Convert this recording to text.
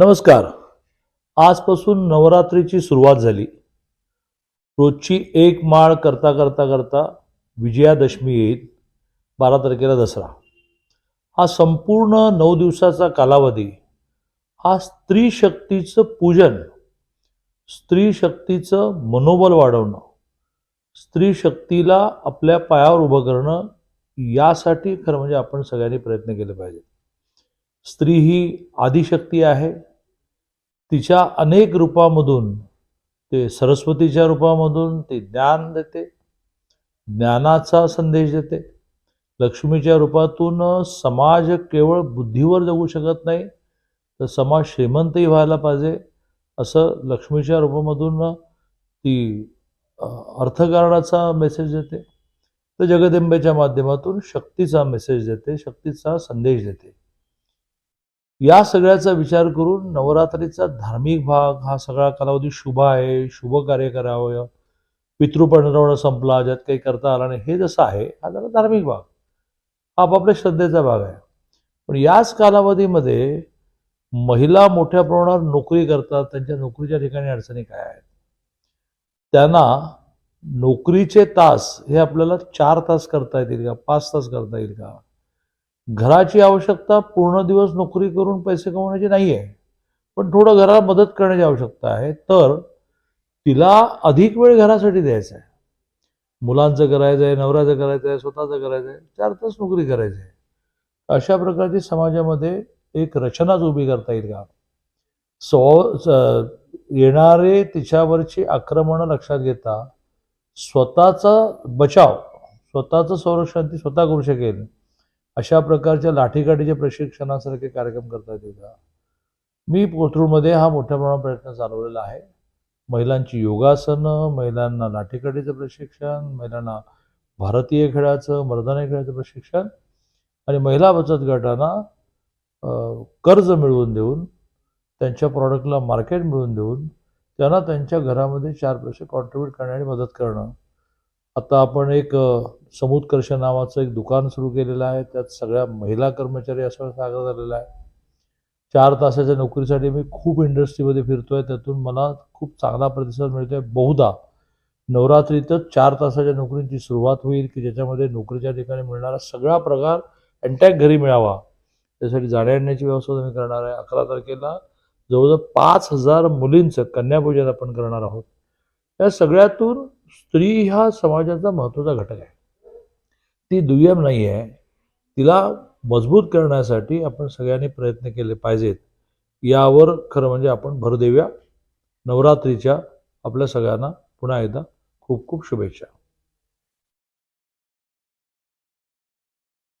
नमस्कार. आजपासून नवरात्रीची सुरुवात झाली. रोजची एक माळ करता करता करता विजयादशमी येईल बारा तारखेला दसरा. हा संपूर्ण नऊ दिवसाचा कालावधी हा स्त्री शक्तीचं पूजन स्त्री शक्तीचं मनोबल वाढवणं स्त्री शक्तीला आपल्या पायावर उभं करणं यासाठी खरं म्हणजे आपण सगळ्यांनी प्रयत्न केले पाहिजे स्त्री ही आदिशक्ती आहे. तिच्या अनेक रूपामधून ते सरस्वतीच्या रूपामधून ते ज्ञान देते ज्ञानाचा संदेश देते. लक्ष्मीच्या रूपातून समाज केवळ बुद्धीवर जगू शकत नाही तर समाज श्रीमंतही व्हायला पाहिजे असं लक्ष्मीच्या रूपामधून ती अर्थकारणाचा मेसेज देते. तर जगदंबेच्या माध्यमातून शक्तीचा मेसेज देते शक्तीचा संदेश देते. या सगळ्याचा विचार करून नवरात्रीचा धार्मिक भाग हा सगळा कालावधी शुभ आहे शुभ कार्य करावं. पितृपंढरवणं संपला ज्यात काही करता आला नाही. हे जसं आहे हा जरा धार्मिक भाग. हा आपापल्या श्रद्धेचा भाग आहे. पण याच कालावधीमध्ये महिला मोठ्या प्रमाणावर नोकरी करतात. त्यांच्या नोकरीच्या ठिकाणी अडचणी काय आहेत? त्यांना नोकरीचे तास हे आपल्याला चार तास करता येतील का? पाच तास करता येईल का? घराची आवश्यकता पूर्ण दिवस नोकरी करून पैसे कमवण्याची नाही आहे पण थोडं घराला मदत करण्याची आवश्यकता आहे तर तिला अधिक वेळ घरासाठी द्यायचा आहे. मुलांचं करायचं आहे नवऱ्याचं करायचं आहे स्वतःचं करायचं आहे चार तास नोकरी करायची आहे. अशा प्रकारची समाजामध्ये एक रचनाच उभी करता येईल का? स्व येणारे तिच्यावरची आक्रमणं लक्षात घेता स्वतःचा बचाव स्वतःचं संरक्षण ती स्वतः करू शकेल. अशा प्रकारच्या लाठीकाठीच्या प्रशिक्षणासारखे कार्यक्रम करता येतील का मी कोथरूडमध्ये हा मोठ्या प्रमाणात प्रयत्न चालवलेला आहे. महिलांची योगासनं महिलांना लाठीकाठीचं प्रशिक्षण महिलांना भारतीय खेळाचं मर्दानी खेळाचं प्रशिक्षण आणि महिला बचत गटांना कर्ज मिळवून देऊन त्यांच्या प्रॉडक्टला मार्केट मिळवून देऊन त्यांना त्यांच्या घरामध्ये चार पैसे कॉन्ट्रीब्यूट करण्याची मदत करणं. आता आपण एक समुत्कर्ष नावाचं एक दुकान सुरू केलेलं आहे. त्यात सगळ्या महिला कर्मचारी असं सागर झालेला आहे. चार तासाच्या नोकरीसाठी मी खूप इंडस्ट्रीमध्ये फिरतो आहे त्यातून मला खूप चांगला प्रतिसाद मिळतो आहे बहुधा नवरात्रीतच चार तासाच्या नोकरीची सुरुवात होईल की ज्याच्यामध्ये नोकरीच्या ठिकाणी मिळणारा सगळा प्रकार अँटॅक घरी मिळावा. त्यासाठी जाण्या व्यवस्था मी करणार आहे. अकरा तारखेला जवळजवळ पाच हजार मुलींचं कन्यापूजन आपण करणार आहोत. या सगळ्यातून स्त्री हा समाजाचा महत्त्वाचा घटक आहे. ती दुय्यम नाही आहे तिला मजबूत करण्यासाठी आपण सगळ्यांनी प्रयत्न केले पाहिजेत. यावर खरं म्हणजे आपण भर देऊया. नवरात्रीच्या आपल्या सगळ्यांना पुन्हा एकदा खूप खूप शुभेच्छा.